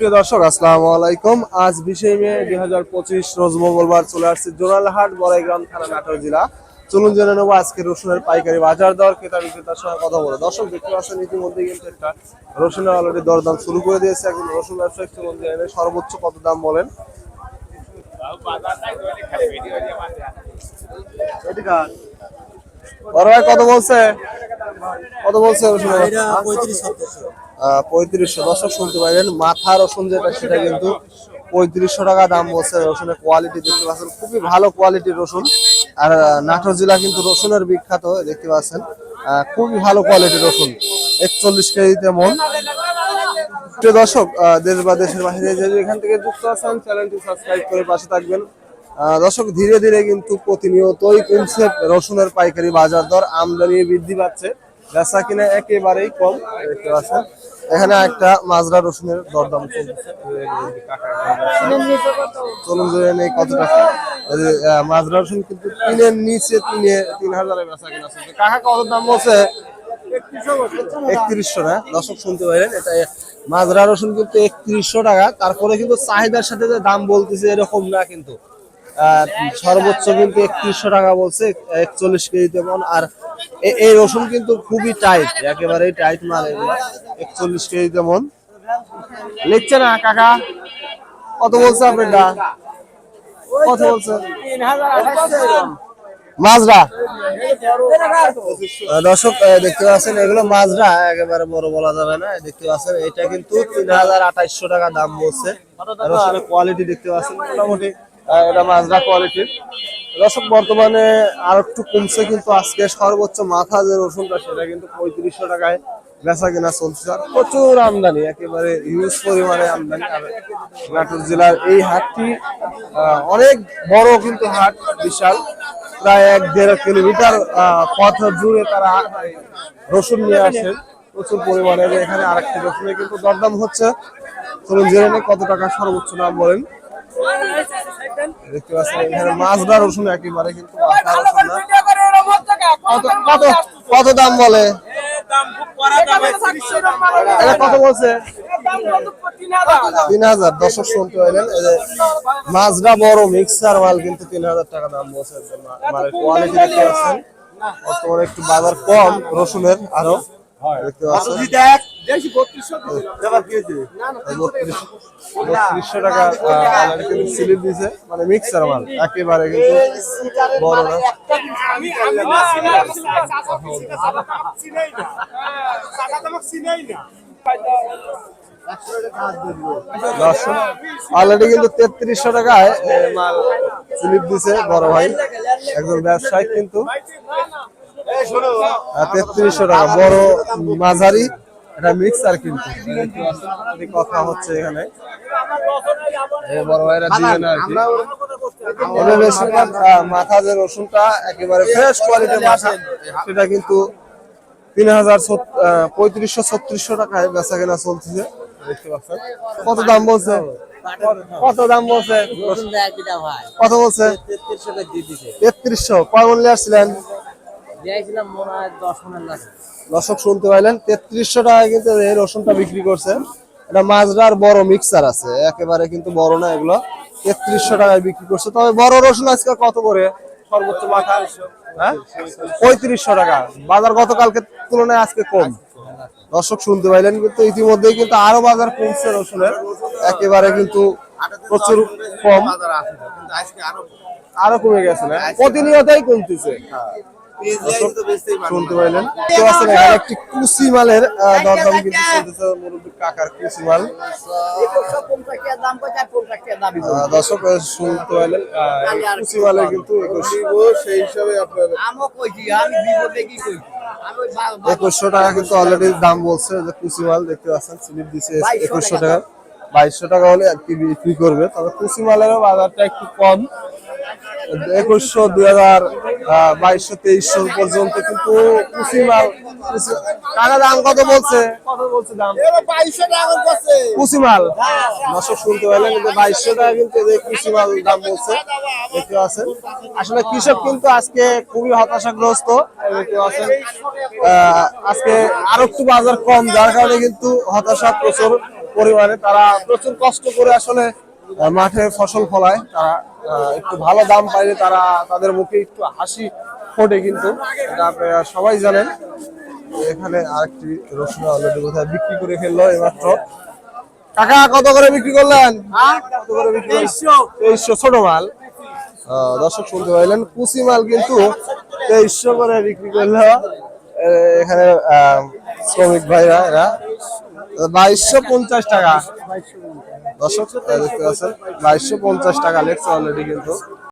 প্রিয় দর্শক আসসালামু আলাইকুম। আজ বিশে মে দুই হাজার পঁচিশ রোজ মঙ্গলবার চলে আসছে জোনালহাট বড়াইগ্রাম থানা নাটোর জেলা। চলুন জেনে নেব আজকে রসুনের পাইকারি বাজার দর ক্রেতা বিক্রেতার সঙ্গে কথা বলে দর্শক দেখতে পাচ্ছেন ইতিমধ্যে কিন্তু একটা রসুনের অলরেডি দরদাম শুরু করে দিয়েছে। একজন রসুন ব্যবসায়ী চলুন জেনে সর্বোচ্চ কত দাম বলেন। কত বলছে? কত বলছে রসুনের? আহ, পঁয়ত্রিশশো। দর্শক শুনতে পারেন মাথা রসুন যেটা, সেটা কিন্তু পঁয়ত্রিশশো টাকা দাম বলছে রসুনের কোয়ালিটি দেখতে পাচ্ছেন, খুবই ভালো কোয়ালিটির রসুন। আর নাটোর জেলা কিন্তু রসুনের বিখ্যাত, দেখতে পাচ্ছেন খুবই ভালো কোয়ালিটির রসুন, একচল্লিশ কেজিতে মন। প্রিয় দর্শক দেশ বা দেশের বাইরে যে এখান থেকে যুক্ত আছেন চ্যানেলটি সাবস্ক্রাইব করে পাশে থাকবেন। দর্শক, ধীরে ধীরে কিন্তু প্রতিনিয়তই কমছে রসুনের পাইকারি বাজার দর, আমদানি বৃদ্ধি পাচ্ছে, বেচা কিনা একেবারেই কম, দেখতে পাচ্ছেন। এখানে একটা মাজরা রসুনের দরদাম চলুন কত টাকা মাজরা রসুন কিন্তু তিনের নিচে তিনে তিন হাজারে বেচা কিনা কাকা, কত দাম বলছে? একত্রিশশো না? দর্শক শুনতে পারেন এটা মাজরা রসুন কিন্তু একত্রিশশো টাকা। তারপরে কিন্তু চাহিদার সাথে যে দাম বলতেছে এরকম না কিন্তু। সর্বোচ্চ কিন্তু একত্রিশশো টাকা বলছে, একচল্লিশ কেজি তেমন। আর এই রসুন কিন্তু খুবই টাইট একেবারেই টাইট মাল এগুলো। একচল্লিশ কেজি তেমন। লিখছে না, কাকা? কত বলছে আপনারটা? কত বলছে? মাজরা। দর্শক দেখতে পাচ্ছেন, এগুলো মাজরা, একেবারে বড় বলা যাবে না। দেখতে পাচ্ছেন, এটা কিন্তু তিন হাজার আঠাইশশো টাকা দাম বলছে। কোয়ালিটি দেখতে পাচ্ছেন, মোটামুটি। এটা মাজরা কোয়ালিটির দর্শক, বর্তমানে আর একটু কমছে, কিন্তু আজকে সর্বোচ্চ মাথা যে রসুনটা, সেটা কিন্তু পঁয়ত্রিশশো টাকায় বেচা কিনা চলছে। আর প্রচুর আমদানি, একেবারে হিউজ পরিমাণে আমদানি। নাটোর জেলার এই হাটটি অনেক বড় কিন্তু হাট, বিশাল। প্রায় এক দেড় কিলোমিটার পথ জুড়ে তারা রসুন নিয়ে আসেন। প্রচুর পরিমাণে এখানে আরেকটি রসুনের কিন্তু দরদাম হচ্ছে। চলুন জেনে কত টাকা সর্বোচ্চ দাম বলেন। দেখতে পাচ্ছেন এখানে মাজরা রসুন একেবারে কিন্তু কত কত দাম বলে এটা কত বলছে? তিন হাজার। দশক শুনতে পাইলেন এই যে মাজরা বড় মিক্সার মাল কিন্তু তিন হাজার টাকা দাম বলছে। মালের কোয়ালিটি দেখতে পাচ্ছেন। বর্তমানে একটু বাজার কম রসুনের আরও। দেখতে পাচ্ছেন। টাকা আহ, স্লিপ দিছে। মানে মিক্সার মাল একেবারে কিন্তু বড় না। অলরেডি কিন্তু তেত্রিশশো টাকায় মাল স্লিপ দিছে বড় ভাই একজন ব্যবসায়ী কিন্তু। তেত্রিশশো টাকা বড় মাঝারি এটা মিক্সার কিন্তু। কথা হচ্ছে এখানে। বড় ভাইরা আর কি। মাথা যে রসুনটা একেবারে ফ্রেশ কোয়ালিটির মাথা সেটা কিন্তু তিন হাজার পঁয়ত্রিশশো ছত্রিশশো টাকায় বেচা কেনা চলতেছে। দেখতে পাচ্ছেন? কত দাম বলছে? কত দাম বলছে? কত বলছে? তেত্রিশশো কয় মূল্যে আসছিলেন। দর্শক শুনতে পাইলেন তেত্রিশশো টাকা কিন্তু এই রসুনটা বিক্রি করছে এটা মাজরার বড় মিক্সার আছে একেবারে কিন্তু বড় না এগুলো। তেত্রিশশো টাকায় বিক্রি করছে। তবে বড় রসুন আজকে কত করে? সর্বোচ্চ মাথা হ্যাঁ? পঁয়ত্রিশশো টাকা। বাজার গতকালকে তুলনায় আজকে কম। দর্শক শুনতে পাইলেন কিন্তু ইতিমধ্যেই কিন্তু আরও বাজার কমছে রসুনের। একেবারে কিন্তু প্রচুর কম। আরও কমে। গেছে না? প্রতিনিয়তই কমতেছে। শুনতে পাইলেন। তো আসলে এখানে একটি কুসি মালের আহ, দরদাম কিন্তু চলতেছে মুরব্বী কাকার কুসি মাল। আহ, দর্শক শুনতে পাইলেন আহ, মালের কিন্তু একুশ সেই হিসাবে আপনার একুশশো টাকা কিন্তু অলরেডি দাম বলছে যে কুচি মাল দেখতে পাচ্ছেন স্লিপ দিছে একুশশো টাকা। বাইশশো টাকা হলে আর কি বিক্রি করবে। তবে কুচি মালেরও বাজারটা একটু কম। একুশশো দুই হাজার বাইশশো তেইশশো পর্যন্ত কিন্তু কুচি মাল টাকা দাম কত বলছে? কত বলছে দাম নশো শুনতে পারলেন কিন্তু বাইশশো টাকা কিন্তু এই দাম বলছে। দেখতে পাচ্ছেন। আসলে কৃষক কিন্তু আজকে খুবই হতাশাগ্রস্ত। দেখতে পাচ্ছেন। আজকে আরও একটু বাজার কম যার কারণে কিন্তু হতাশা প্রচুর পরিমাণে। তারা প্রচুর কষ্ট করে আসলে মাঠে ফসল ফলায় তারা একটু ভালো দাম পাইলে তারা তাদের মুখে একটু হাসি ফোটে কিন্তু। এটা আপনারা সবাই জানেন। এখানে আরেকটি রসুন অলরেডি কোথায় বিক্রি করে ফেলল এইমাত্র। কাকা কত করে বিক্রি করলেন? কত করে বিক্রি তেইশশো। ছোট মাল। দর্শক শুনতে পাইলেন কুচি মাল কিন্তু তেইশশো করে বিক্রি করল। এখানে শ্রমিক ভাইরা এরা। বাইশশো পঞ্চাশ টাকা। দর্শক দেখতে পাচ্ছেন বাইশশো পঞ্চাশ টাকা লেগছে অলরেডি কিন্তু।